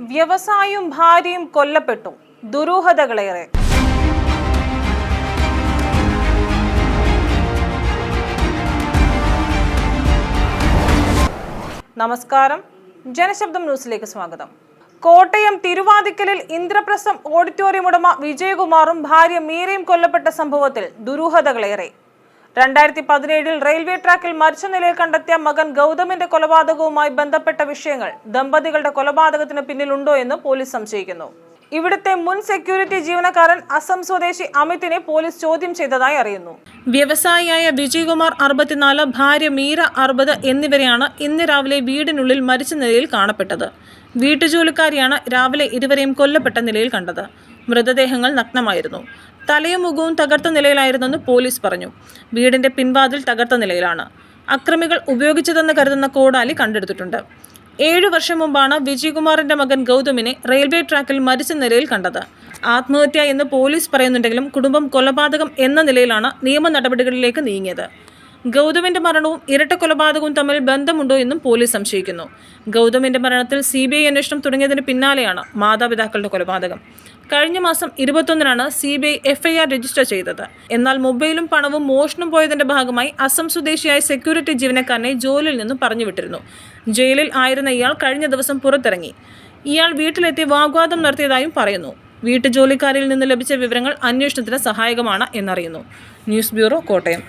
വ്യവസായിയും ഭാര്യയും കൊല്ലപ്പെട്ടു. ദുരൂഹതകളേറെ. നമസ്കാരം. ജനശബ്ദം ന്യൂസിലേക്ക് സ്വാഗതം. കോട്ടയം തിരുവാതിക്കലിൽ ഇന്ദ്രപ്രസം ഓഡിറ്റോറിയം ഉടമ വിജയകുമാറും ഭാര്യ മീരയും കൊല്ലപ്പെട്ട സംഭവത്തിൽ ദുരൂഹതകളേറെ. രണ്ടായിരത്തി പതിനേഴിൽ റെയിൽവേ ട്രാക്കിൽ മരിച്ച നിലയിൽ കണ്ടെത്തിയ മകൻ ഗൗതമിന്റെ കൊലപാതകവുമായി ബന്ധപ്പെട്ട വിഷയങ്ങൾ ദമ്പതികളുടെ കൊലപാതകത്തിന് പിന്നിലുണ്ടോ എന്ന് പോലീസ് സംശയിക്കുന്നു. ഇവിടുത്തെ മുൻ സെക്യൂരിറ്റി ജീവനക്കാരൻ അസം സ്വദേശി അമിതിനെ പോലീസ് ചോദ്യം ചെയ്തതായി അറിയുന്നു. വ്യവസായിയായ വിജയകുമാർ അറുപത്തിനാല് ഭാര്യ മീര അറുപത് എന്നിവരെയാണ് ഇന്ന് രാവിലെ വീടിനുള്ളിൽ മരിച്ച നിലയിൽ കാണപ്പെട്ടത്. വീട്ടുജോലിക്കാരിയാണ് രാവിലെ ഇരുവരെയും കൊല്ലപ്പെട്ട നിലയിൽ കണ്ടത്. മൃതദേഹങ്ങൾ നഗ്നമായിരുന്നു. തലയും മുഖവും തകർത്ത നിലയിലായിരുന്നെന്ന് പോലീസ് പറഞ്ഞു. വീടിന്റെ പിൻവാതിൽ തകർത്ത നിലയിലാണ്. അക്രമികൾ ഉപയോഗിച്ചതെന്ന് കരുതുന്ന കോടാലി കണ്ടെടുത്തിട്ടുണ്ട്. ഏഴു വർഷം മുമ്പാണ് വിജയകുമാറിന്റെ മകൻ ഗൗതമിനെ റെയിൽവേ ട്രാക്കിൽ മരിച്ച നിലയിൽ കണ്ടത്. ആത്മഹത്യ എന്ന് പോലീസ് പറയുന്നുണ്ടെങ്കിലും കുടുംബം കൊലപാതകം എന്ന നിലയിലാണ് നിയമ നടപടികളിലേക്ക് നീങ്ങിയത്. ഗൗതമിന്റെ മരണവും ഇരട്ട കൊലപാതകവും തമ്മിൽ ബന്ധമുണ്ടോ എന്നും പോലീസ് സംശയിക്കുന്നു. ഗൗതമിന്റെ മരണത്തിൽ സി ബി ഐ അന്വേഷണം തുടങ്ങിയതിന് പിന്നാലെയാണ് മാതാപിതാക്കളുടെ കൊലപാതകം. കഴിഞ്ഞ മാസം ഇരുപത്തൊന്നിനാണ് C B I FIR register ചെയ്തത്. എന്നാൽ മൊബൈലും പണവും മോഷണം പോയതിന്റെ ഭാഗമായി അസം സ്വദേശിയായ സെക്യൂരിറ്റി ജീവനക്കാരനെ ജോലിയിൽ നിന്നും പറഞ്ഞുവിട്ടിരുന്നു. ജയിലിൽ ആയിരുന്ന ഇയാൾ കഴിഞ്ഞ ദിവസം പുറത്തിറങ്ങി. ഇയാൾ വീട്ടിലെത്തി വാഗ്വാദം നടത്തിയതായും പറയുന്നു. വീട്ടുജോലിക്കാരിൽ നിന്ന് ലഭിച്ച വിവരങ്ങൾ അന്വേഷണത്തിന് സഹായകമാണ് എന്നറിയുന്നു. News bureau Kottayam.